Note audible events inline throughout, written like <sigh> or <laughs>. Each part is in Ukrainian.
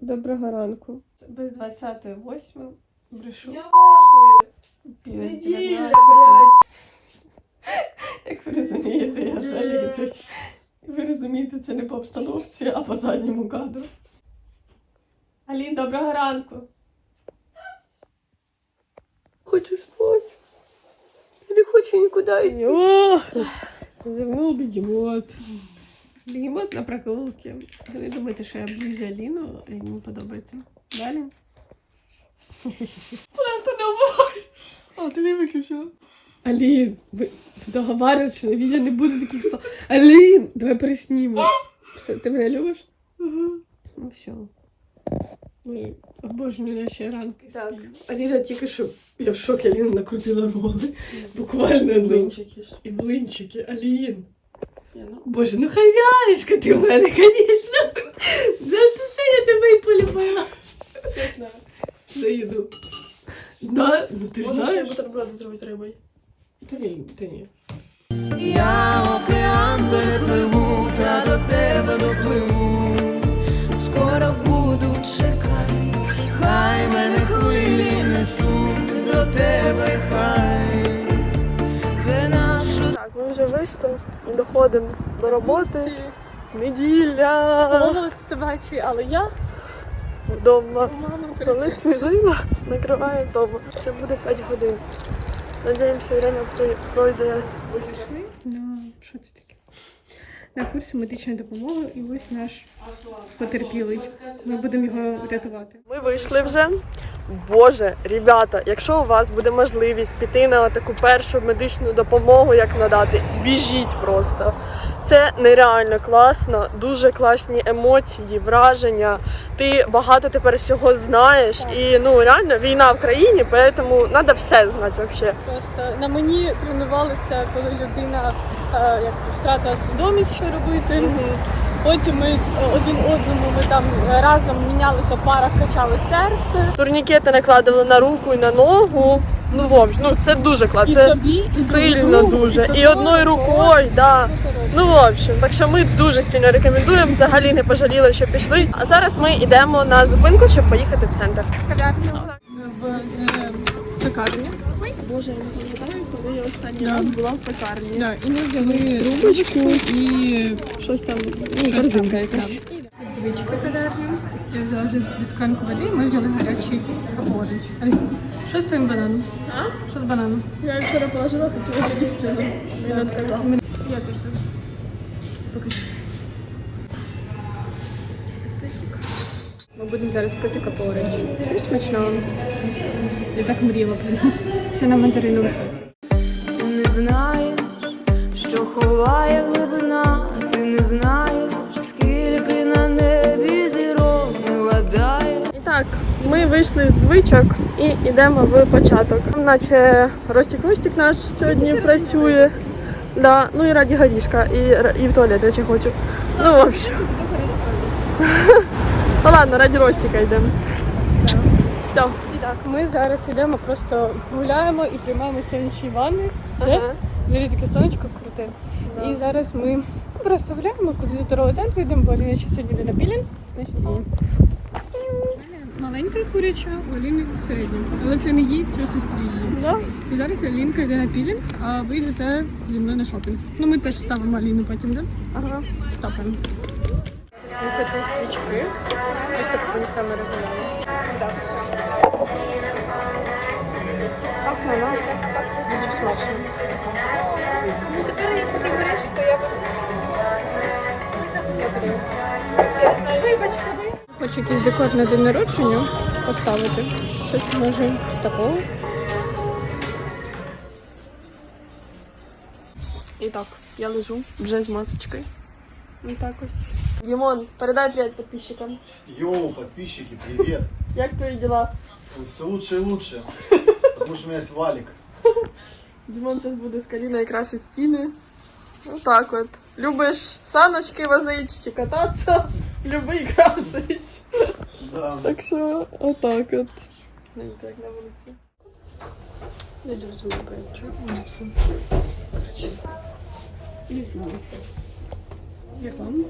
Доброго ранку. Без 28 брешу. Я вахую. Неділя, блядь. Як ви розумієте, я залітить. Ви розумієте, це не по обстановці, а по задньому кадру. Алін, доброго ранку. Хочу спати. Я не хочу нікуди йти. Зевнув бігемот. Бігемот на прогулки. Ви думаєте, що я аб'юзю Аліну, і йому подобається. Далі. <laughs> Просто вбивай. А, ти не виключила. Алін, ви договарюєш, що на відео не буде таких слов. Алін, давай переснімемо. <gasps> Все, ти мене любиш? Ну все. Ой, обожнюю наші ранки. Так. Аліна тільки що. Я в шокі, Аліна накрутила роли. Буквально ну. Блинчики ж. І блинчики. Алін. Ну, Боже, ну хазяюшка ти в мене, звісно. За це я тебе і полюбила. чесно. За їду. Да, ну ти ж Можеш ще знаєш. бутерброди зробити рибою? Та ні, та ні. Я океан перепливу, та до тебе допливу. Скоро вже вийшли і доходимо до роботи. Неділя. Голови бачі, але я Вдома. Коли світлина накриває вдома. Це буде 5 годин. Надіємося, время пройде швидше. Ну, що це таке? На курсі медичної допомоги і ось наш потерпілий. Ми будемо його рятувати. Ми вийшли вже. Боже, ребята, якщо у вас буде можливість піти на таку першу медичну допомогу, як надати, біжіть просто. Це нереально класно, дуже класні емоції, враження. Ти багато тепер всього знаєш. І ну реально війна в країні, тому треба все знати взагалі. Просто на мені тренувалися, коли людина е, як втратила свідомість, що робити. Потім ми е, один одному ми там разом мінялися в парах, качали серце. Турнікети накладали на руку і на ногу. Ну, в общем, ну це дуже класно. Це собі, і сильно другу, дуже. І собою. одною рукою, да. Ну, в общем, так що ми дуже сильно рекомендуємо. Взагалі не пожаліли, що пішли. А зараз ми йдемо на зупинку, щоб поїхати в центр. в пекарні. Боже, я не пам'ятаю, коли я останній раз була в пекарні. Да, і ми взяли трубочку і Щось там, ну, корзинка якась. Звичка пекарні. Я взяла вже собі склянку води, і ми взяли гарячий капорич. Що з твоїм бананом? А? Що з бананом? Я вчора положила, хотіла з'їсти, він відказав. Я теж. Покажи. Ми будемо зараз пити капорич. Всім смачного. Я так мріяла про нього. Це на не знаєш, що ховає глибина, ти не знаєш, скільки на небі зірок не вгадає. І так, ми вийшли з звичок і йдемо в початок. Наче Ростік Ростік наш сьогодні працює. Да, ну і раді горішка, і, і в туалет я ще хочу. Ну, в общем. <laughs> Ну ладно, раді Ростіка йдемо. Все. Так, ми зараз йдемо, просто гуляємо і приймаємо сонячні ванни. Де? Ага. Взагалі таке сонечко круте. І зараз ми просто гуляємо, кудись до торгового центру йдемо, бо Аліна ще сьогодні йде на пілінг. Значить, її. Маленька куряча, у Аліни середня. Але це не їй, це сестрі її. Да? І зараз Алінка йде на пілінг, а ви йдете зі мною на шопінг. Ну ми теж ставимо Аліну потім, да? Ага. Стопимо. Слухати свічки. Ось так по них камери гуляємо. Так. Пахне, ну, дуже смачно. Хочу якийсь декор на день народження поставити. Щось може з такого. І так, я лежу вже з масочкою. Ну так ось. Дімон, передай привіт підписчикам. Йоу, подписчики, привет! <laughs> Як твої діла? Все лучше и лучше, потому что у меня есть валик. Дімон зараз буде з Каріною красити стіни. Отак от. Любиш саночки возити чи кататися, <laughs> люби красить. Да. Так що отак от. Ну, так на вулиці. Не зрозуміло, чого воно все. Коротше, Не знаю. Як вам?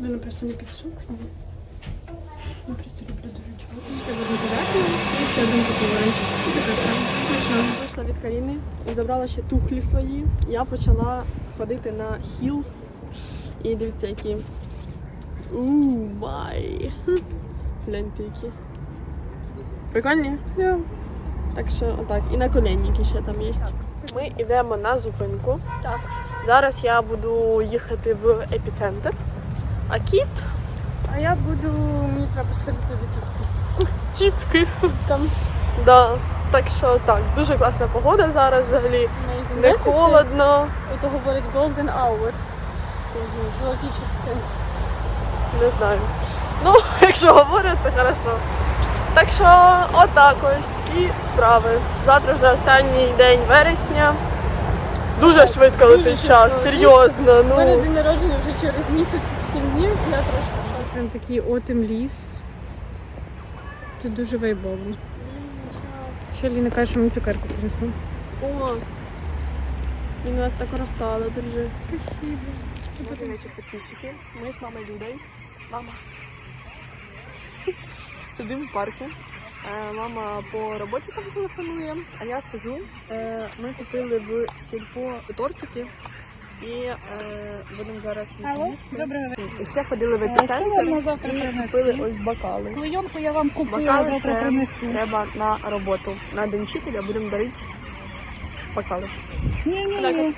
Ну, Вона просто не під сукню. Я просто люблю дуже чого. Ще буду гуляти. І ще один поповорачик. Вийшла від Каріни і забрала ще тухлі свої. Я почала ходити на Хілс. І дивіться, які. Ууу, май. Гляньте які. Прикольні? Yeah. Так що отак. І на коленники ще там є. Ми йдемо на зупинку. Так. Зараз я буду їхати в епіцентр. А кіт А я буду, мені треба сходити до тітки. тітки. Там Да. Так що так, дуже класна погода зараз взагалі. Не холодно. Ото говорить golden hour. Золоті часи. Не знаю. Ну, <laughs> якщо говорять, це хорошо. Так що отак ось такі справи. Завтра вже останній день вересня. Дуже швидко дуже летить час, серйозно. У мене Ну день народження вже через місяць і сім днів, я трошки в шоці. Прям такий отим ліс. Тут дуже вайбово. Ще Ліна каже, що мені цукерку принесла. О, він нас так розстала, держи. Спасибо. Добрий вечір, підписчики. Ми з мамою Людою. Мама. <laughs> Сидимо в парку. Е, Мама по роботі там телефонує, а я сижу. Е, Ми купили в сільпо тортики і е, будемо зараз їсти. Ще ходили в епіцентр і купили ось бокали. Клейонку я вам купила, Бокали завтра це принесу. треба на роботу. На день вчителя будемо дарити бокали. Ні-ні-ні.